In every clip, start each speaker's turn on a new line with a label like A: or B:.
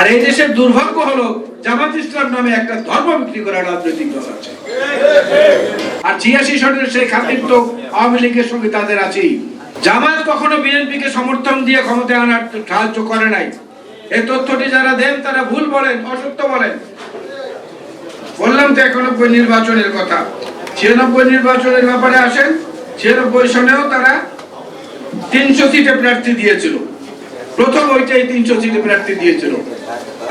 A: আর এই দেশের দুর্ভাগ্য হলো জামাত ইসলাম নামে একটা ধর্ম বিক্রি করা রাজনৈতিক দল আছে। আর ছিয়াশি সনের সেই খাতির তো আওয়ামী লীগের সঙ্গে তাদের আছেই। জামাত কখনো বিএনপিকে সমর্থন দিয়ে ক্ষমতায় আনার সাহায্য করে নাই। এই তথ্যটি যারা দেন, তারা ভুল বলেন, অসত্য বলেন। বললাম তো একানব্বই নির্বাচনের কথা। ছিয়ানব্বই নির্বাচনের ব্যাপারে আসেন, ছিয়ানব্বই সনেও তারা তিনশো সিটে প্রার্থী দিয়েছিল। প্রথম ওইটাই তিনশো সিটে প্রার্থী দিয়েছিল।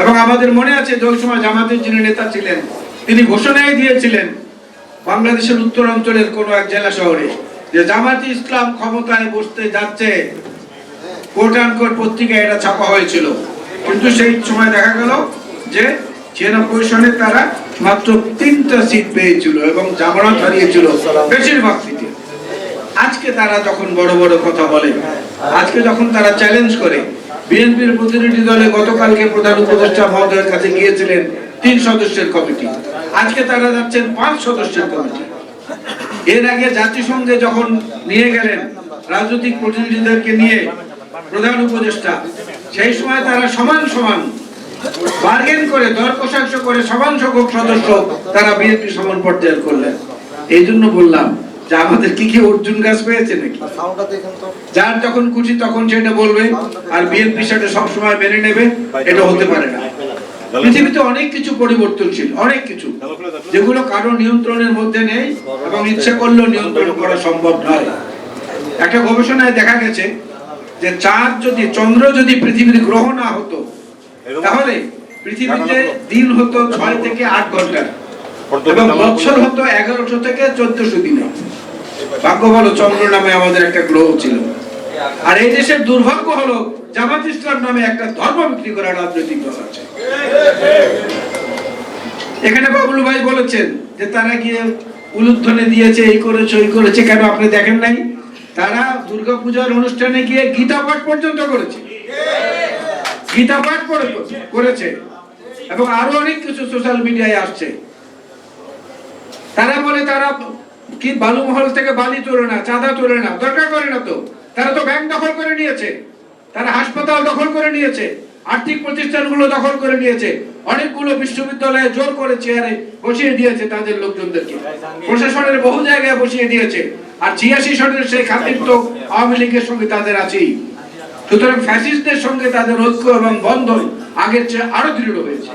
A: এবং আমাদের মনে আছে যে ওই সময় জামাতের যিনি নেতা ছিলেন, তিনি ঘোষণাই দিয়েছিলেন বাংলাদেশের উত্তর অঞ্চলের কোনো এক জেলা শহরে যে জামাতি ইসলাম ক্ষমতায় বসতে যাচ্ছে। কোট পত্রিকায় এটা ছাপা হয়েছিল। কিন্তু সেই সময় দেখা গেল যে ছিয়ানব্বই সনে তারা মাত্র তিনটা সিট পেয়েছিল এবং জামানত হারিয়েছিল বেশিরভাগ সিটে। আজকে তারা যখন বড় বড় কথা বলে, আজকে যখন তারা চ্যালেঞ্জ করে, বিএনপির প্রতিনিধি দলে গতকালকে প্রধান উপদেষ্টা মহোদয়ের কাছে গিয়েছিলেন তিন সদস্যের কমিটি। আজকে তারা যাচ্ছেন পাঁচ সদস্যের কমিটি। এর আগে জাতিসংঘে যখন নিয়ে গেলেন রাজনৈতিক প্রতিনিধিদেরকে নিয়ে প্রধান উপদেষ্টা, সেই সময় তারা সমান সমান বার্গেন করে, দর কষাংশ করে, সমান সংখ্যক সদস্য তারা বিএনপি সমান পর্যায়ের করলেন। এই জন্য বললাম যে আমাদের কি কি অর্জুন গাছ পেয়েছে নাকি? যার যখন খুশি তখন সেটা বলবে আর বিএনপি সেটা সবসময় মেনে নেবে এটা হতে পারে না। পৃথিবীতে অনেক কিছু পরিবর্তনশীল অনেক কিছু। যেগুলো কারও নিয়ন্ত্রণের মধ্যে নেই এবং ইচ্ছে করলেও নিয়ন্ত্রণ করা সম্ভব নয়। একটা গবেষণায় দেখা গেছে যে চাঁদ যদি চন্দ্র যদি পৃথিবীর গ্রহ না হতো তাহলে পৃথিবীতে দিন হতো ছয় থেকে আট ঘণ্টা এবং বছর হতো এগারোশো থেকে চোদ্দশো দিনে। ভাগ্য ভালো চন্দ্র নামে আমাদের একটা গ্রহ ছিল। আর এই দেশের দুর্ভাগ্য হলো, জামাত ইসলাম নামে একটা ধর্ম বিক্রি করা রাজনৈতিক দল আছে। এখানে বাবুল ভাই বলেছেন যে তারা গিয়ে দিয়েছে, এই করেছে, ওই করেছে, কেন আপনি দেখেন নাই? তারা অনুষ্ঠানে গিয়ে গীতা পাঠ পর্যন্ত করেছে। গীতা পাঠ করেছে। এবং আরও অনেক কিছু সোশ্যাল মিডিয়ায় আসছে। তারা বলে তারা কি বালু মহল থেকে বালি তোলে না চাঁদা তোলে না দরকার করে না তো। তারা তো ব্যাংক দখল করে নিয়েছে। তারা হাসপাতাল দখল করে নিয়েছে। আর্থিক প্রতিষ্ঠানগুলো দখল করে নিয়েছে। অনেকগুলো বিশ্ববিদ্যালয়ে জোর করে চেয়ারে বসিয়ে দিয়েছে তাদের লোকজনদেরকে। প্রশাসনের বহু জায়গায় বসিয়ে দিয়েছে। আর ছিয়াশি সনের সেই খাতির তো আওয়ামী লীগের সঙ্গে তাদের আছেই। সুতরাং ফ্যাসিস্টদের সঙ্গে তাদের ঐক্য এবং বন্ধন আগের চেয়ে আরও দৃঢ় হয়েছে।